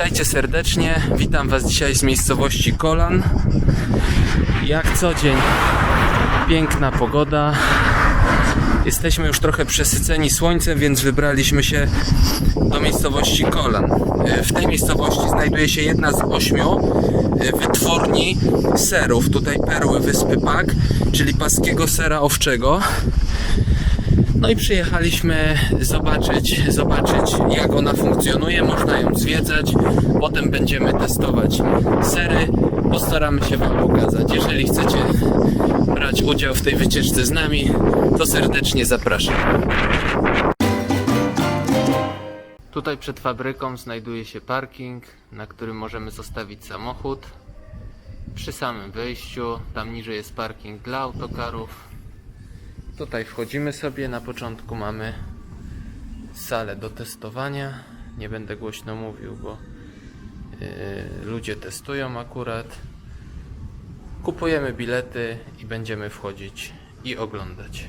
Witajcie serdecznie. Witam Was dzisiaj z miejscowości Kolan. Jak co dzień, piękna pogoda. Jesteśmy już trochę przesyceni słońcem, więc wybraliśmy się do miejscowości Kolan. W tej miejscowości znajduje się jedna z ośmiu e, wytwórni serów. Tutaj perły wyspy Pak, czyli paskiego sera owczego. No i przyjechaliśmy zobaczyć, zobaczyć jak ona funkcjonuje, można ją zwiedzać, potem będziemy testować sery, postaramy się Wam pokazać. Jeżeli chcecie brać udział w tej wycieczce z nami, to serdecznie zapraszam. Tutaj przed fabryką znajduje się parking, na którym możemy zostawić samochód. Przy samym wejściu, tam niżej jest parking dla autokarów. Tutaj wchodzimy sobie, na początku mamy salę do testowania. Nie będę głośno mówił, bo yy, ludzie testują akurat. Kupujemy bilety i będziemy wchodzić i oglądać.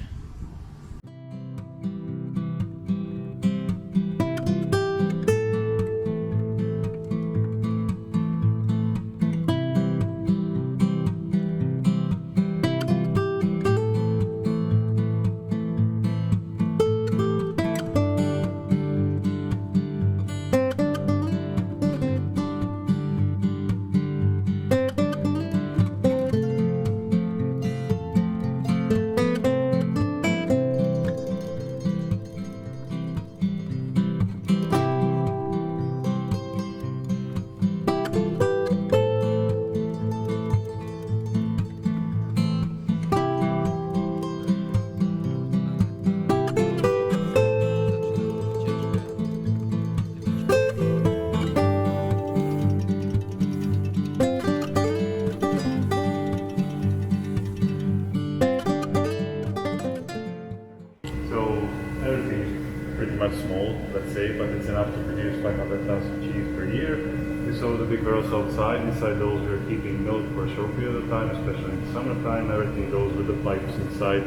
But it's enough to produce 500,000 cheese per year. We saw the big barrels outside. Inside those we're keeping milk for a short period of time, especially in the summertime. Everything goes with the pipes inside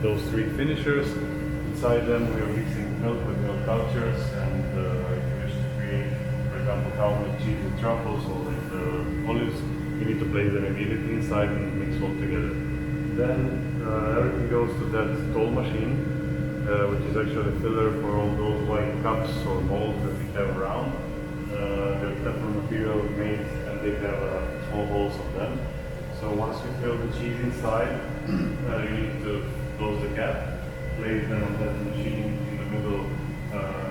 those three finishers. Inside them we are mixing milk with milk cultures and uh, if to create, for example, cow cheese with truffles or with uh, olives, you need to place them immediately inside and mix all together. Then uh, everything goes to that toll machine, uh, which is actually a filler for all those white cups or molds that we have around. Uh, they're Teflon material made and they have uh, small holes of them. So once you fill the cheese inside, uh, you need to close the cap, place them on that machine in the middle uh,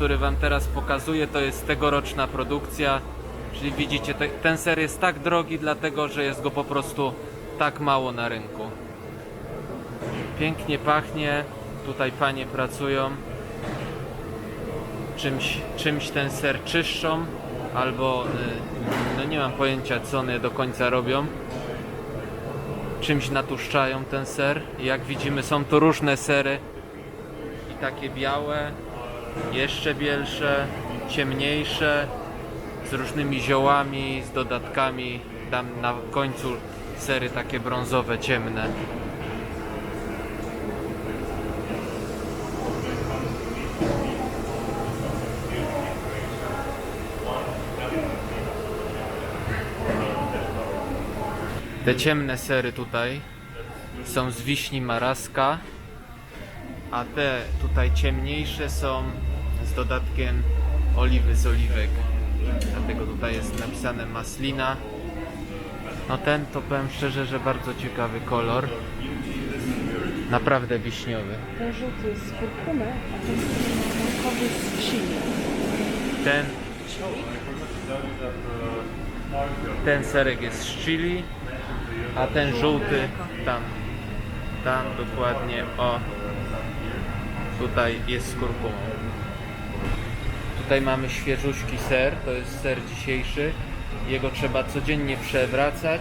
który Wam teraz pokazuję, to jest tegoroczna produkcja. Czyli widzicie, te, ten ser jest tak drogi, dlatego że jest go po prostu tak mało na rynku. Pięknie pachnie, tutaj panie pracują. Czymś, czymś ten ser czyszczą, albo y, no nie mam pojęcia, co one do końca robią. Czymś natuszczają ten ser. Jak widzimy, są to różne sery i takie białe, jeszcze bielsze, ciemniejsze, z różnymi ziołami, z dodatkami. Tam na końcu Sery takie brązowe, ciemne. Te ciemne sery tutaj są z wiśni maraska, a te tutaj ciemniejsze są z dodatkiem oliwy z oliwek. Dlatego tutaj jest napisane maslina. No ten to powiem szczerze, że bardzo ciekawy kolor. Naprawdę wiśniowy. Ten żółty jest z kurkumy, a ten z chili. Ten, ten serek jest z chili, a ten żółty tam, tam dokładnie, o, tutaj jest z kurkumą. Tutaj mamy świeżuśki ser, to jest ser dzisiejszy. Jego trzeba codziennie przewracać.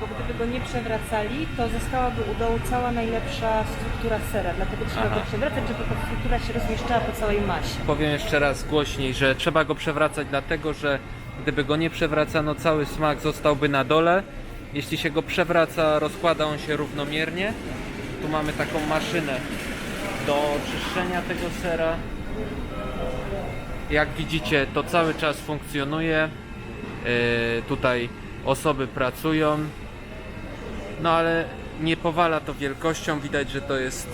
Bo gdyby go nie przewracali, to zostałaby u dołu cała najlepsza struktura sera. Dlatego trzeba Aha. go przewracać, żeby ta struktura się rozmieszczała po całej masie. Powiem jeszcze raz głośniej, że trzeba go przewracać dlatego, że gdyby go nie przewracano, cały smak zostałby na dole. Jeśli się go przewraca, rozkłada on się równomiernie. Tu mamy taką maszynę do czyszczenia tego sera. Jak widzicie, to cały czas funkcjonuje. Yy, tutaj osoby pracują. No ale nie powala to wielkością. Widać, że to jest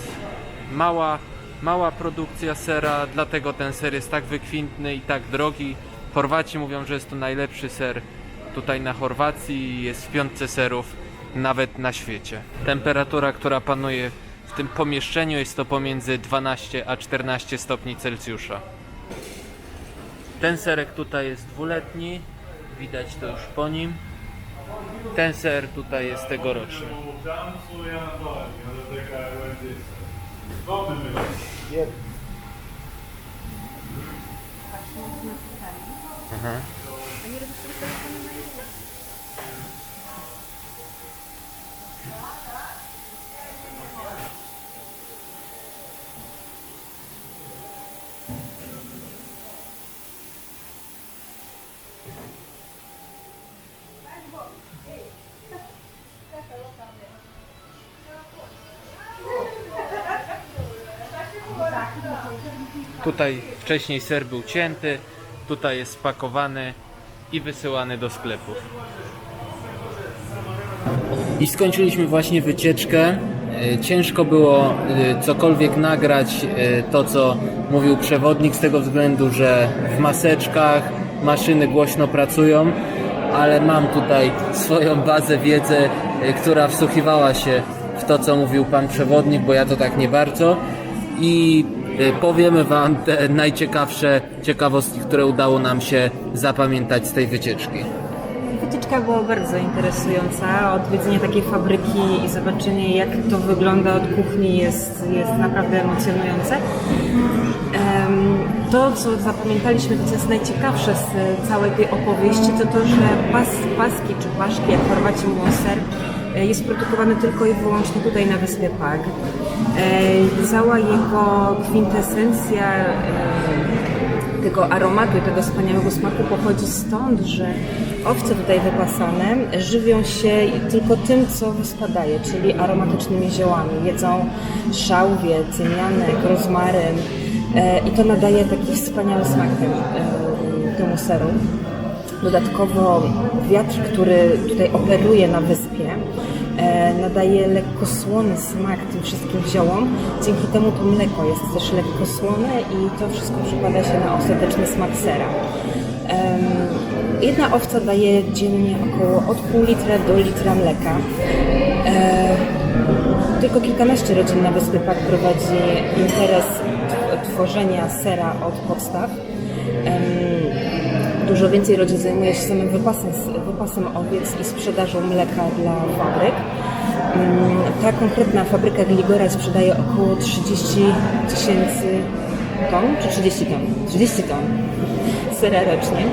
mała, mała produkcja sera, dlatego ten ser jest tak wykwintny i tak drogi. Chorwaci mówią, że jest to najlepszy ser tutaj na Chorwacji jest w piątce serów nawet na świecie. Temperatura, która panuje w tym pomieszczeniu jest to pomiędzy 12 a 14 stopni Celsjusza. Ten serek tutaj jest dwuletni, widać to już po nim. Ten ser tutaj jest tegoroczny. Nie dotyka będzie. Tutaj wcześniej ser był cięty, tutaj jest spakowany i wysyłany do sklepów. I skończyliśmy właśnie wycieczkę. E, Ciężko było e, cokolwiek nagrać e, to, co mówił przewodnik, z tego względu, że w maseczkach maszyny głośno pracują, ale mam tutaj swoją bazę wiedzy, która wsłuchiwała się w to, co mówił pan przewodnik, bo ja to tak nie bardzo. I powiemy wam te najciekawsze ciekawostki, które udało nam się zapamiętać z tej wycieczki. Wycieczka była bardzo interesująca. Odwiedzenie takiej fabryki i zobaczenie, jak to wygląda od kuchni, jest, jest naprawdę emocjonujące. Em, To, co zapamiętaliśmy, to co jest najciekawsze z całej tej opowieści, to to, że pas, paski czy paszki, jak Chorwaci mówią ser, e, jest produkowany tylko i wyłącznie tutaj na wyspie Pag. Cała jego kwintesencja e, tego aromatu tego wspaniałego smaku pochodzi stąd, że owce tutaj wypasane żywią się tylko tym, co wyspadaje, czyli aromatycznymi ziołami. Jedzą szałwie, cymianek, rozmaryn e, i to nadaje taki wspaniały smak temu, e, seru. Dodatkowo wiatr, który tutaj operuje na wyspie, nadaje lekko słony smak tym wszystkim ziołom. Dzięki temu to mleko jest też lekko słone i to wszystko przekłada się na ostateczny smak sera. Jedna owca daje dziennie około od pół litra do litra mleka. Tylko kilkanaście rodzin na Wyspie Pak prowadzi interes tworzenia sera od podstaw. Dużo więcej rodzin zajmuje się samym wypasem, wypasem owiec i sprzedażą mleka dla fabryk. Mm, Ta konkretna fabryka Gligora sprzedaje około 30 tysięcy ton, czy 30 ton? 30 ton sera rocznie.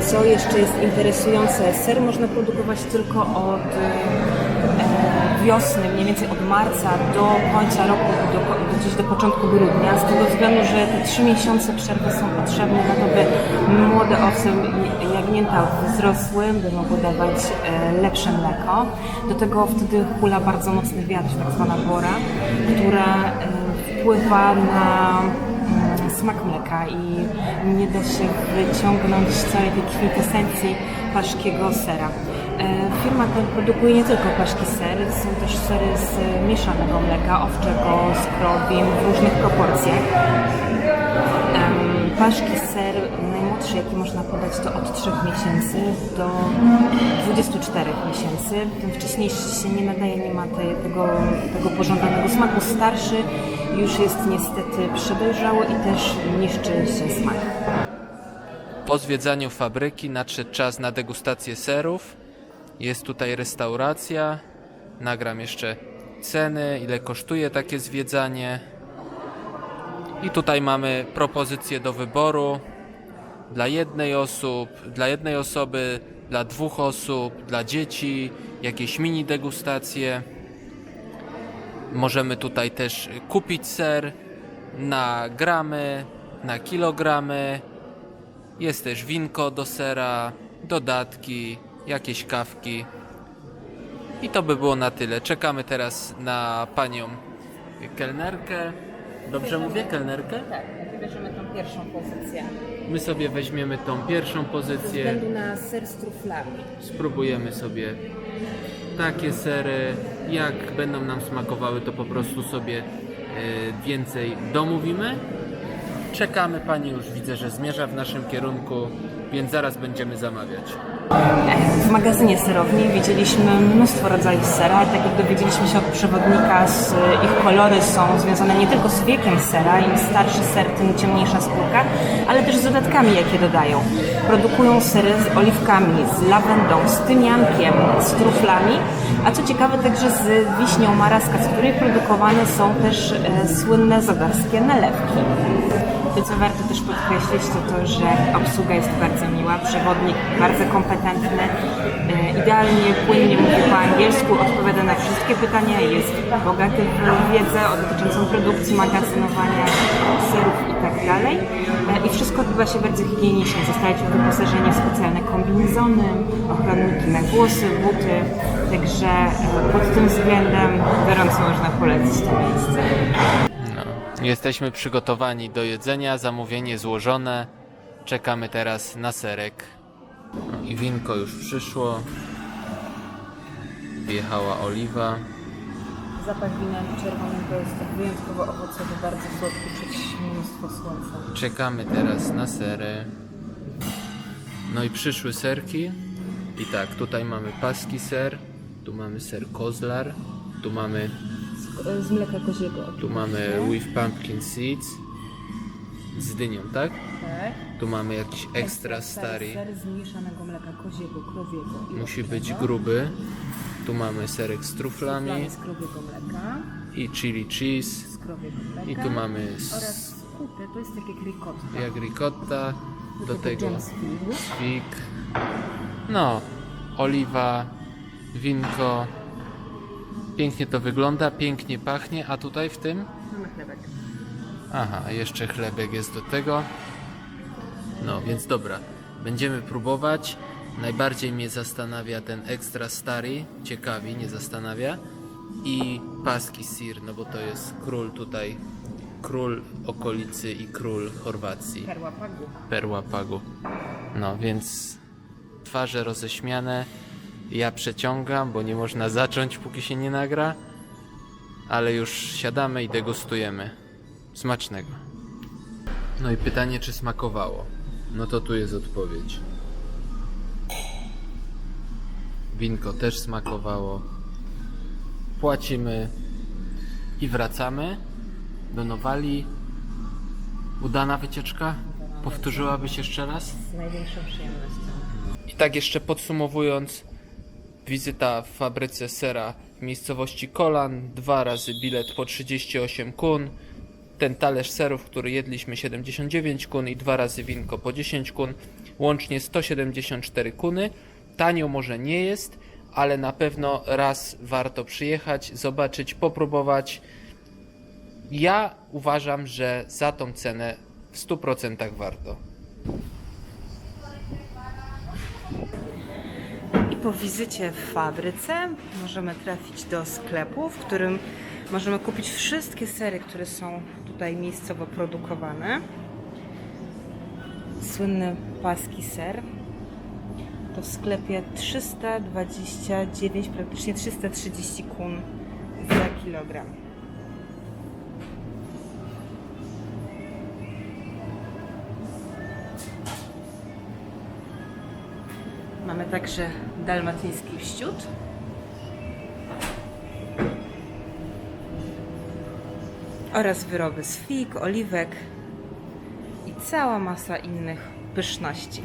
Co jeszcze jest interesujące, ser można produkować tylko od wiosny, mniej więcej od marca do końca roku, do, do, gdzieś do początku grudnia, z tego względu, że te trzy miesiące przerwy są potrzebne na to, by młode owce jagnięta wzrosły, by mogły dawać e, lepsze mleko. Do tego wtedy hula bardzo mocny wiatr, tak zwana bora, która e, wpływa na mm, smak mleka i nie da się wyciągnąć całej tej kwintesencji paszkiego sera. E, Firma ta produkuje nie tylko paszki sery, są też sery z mieszanego mleka, owczego, z krowim w różnych proporcjach. Em, Paszki ser najmłodszy, jaki można podać, to od 3 miesięcy do 24 miesięcy. Ten wcześniejszy się nie nadaje, nie ma tego, tego pożądanego smaku. Starszy już jest niestety przedojrzały i też niszczy się smak. Po zwiedzaniu fabryki nadszedł czas na degustację serów. Jest tutaj restauracja. Nagram jeszcze ceny, ile kosztuje takie zwiedzanie. I tutaj mamy propozycje do wyboru dla jednej osób, dla jednej osoby, dla dwóch osób, dla dzieci, jakieś mini degustacje. Możemy tutaj też kupić ser na gramy, na kilogramy. Jest też winko do sera, dodatki, jakieś kawki. I to by było na tyle. Czekamy teraz na panią kelnerkę. Dobrze mówię, kelnerkę? Tak, wybierzemy tą pierwszą pozycję. My sobie weźmiemy tą pierwszą Ze pozycję. względu na ser z truflami. Spróbujemy sobie takie sery. Jak będą nam smakowały, to po prostu sobie e, więcej domówimy. Czekamy, pani już widzę, że zmierza w naszym kierunku, więc zaraz będziemy zamawiać. W magazynie serowni widzieliśmy mnóstwo rodzajów sera. Tak jak dowiedzieliśmy się od przewodnika, z, ich kolory są związane nie tylko z wiekiem sera, im starszy ser, tym ciemniejsza skórka, ale też z dodatkami, jakie dodają. Produkują sery z oliwkami, z lawendą, z tymiankiem, z truflami, a co ciekawe także z wiśnią maraska, z której produkowane są też e, słynne zadarskie nalewki. To, co warto też podkreślić, to to, że obsługa jest bardzo miła, przewodnik bardzo kompetentny, e, idealnie, płynnie mówi po angielsku, odpowiada na wszystkie pytania, jest bogaty w wiedzę dotyczącą produkcji, magazynowania serów i tak. E, I wszystko odbywa się bardzo higienicznie. Zostaliśmy wyposażeni w specjalne kombinezony, ochronniki na włosy, buty, także e, pod tym względem gorąco można polecić to miejsce. Jesteśmy przygotowani do jedzenia, zamówienie złożone. Czekamy teraz na serek. I winko już przyszło. Wjechała oliwa. Zapach wina czerwonego jest tak wyjątkowo owocowy, bardzo słodki, czuć mnóstwo słońca. Czekamy teraz na sery. No i przyszły serki. I tak, tutaj mamy paski ser, tu mamy ser kozlar, tu mamy, Z, z mleka koziego. tu mamy with pumpkin seeds z dynią, tak? Tak. Tu mamy jakiś extra stary. Ser z mieszanego mleka koziego, krowiego. i Musi owczego. być gruby. Tu mamy serek z truflami z krowiego mleka, i chili cheese. z krowiego mleka. I tu mamy s- Oraz kupy, to jest tak jak ricotta. jak ricotta, do tego James Field. fig. No, oliwa, winko. Pięknie to wygląda, pięknie pachnie, a tutaj w tym? Mamy chlebek. Aha, jeszcze chlebek jest do tego. No, więc dobra, będziemy próbować. Najbardziej mnie zastanawia ten ekstra stary, ciekawi, nie zastanawia. I paski sir, no bo to jest król tutaj, król okolicy i król Chorwacji. Perła pagu. Perła Pagu. No więc twarze roześmiane. Ja przeciągam, bo nie można zacząć, póki się nie nagra. Ale już siadamy i degustujemy. Smacznego. No i pytanie, czy smakowało? No to tu jest odpowiedź. Winko też smakowało. Płacimy i wracamy do Nowali. Udana wycieczka? Powtórzyłabyś jeszcze raz? Z największą przyjemnością. I tak jeszcze podsumowując, wizyta w fabryce sera w miejscowości Kolan, dwa razy bilet po 38 kun, ten talerz serów, który jedliśmy 79 kun i dwa razy winko po 10 kun, łącznie 174 kuny. Tanio może nie jest, ale na pewno raz warto przyjechać, zobaczyć, popróbować. Ja uważam, że za tą cenę w 100% warto. Po wizycie w fabryce możemy trafić do sklepu, w którym możemy kupić wszystkie sery, które są tutaj miejscowo produkowane. Słynny paski ser. To w sklepie 329, praktycznie 330 kun za kilogram. Mamy także dalmatyński wściut. Oraz wyroby z fig, oliwek i cała masa innych pyszności.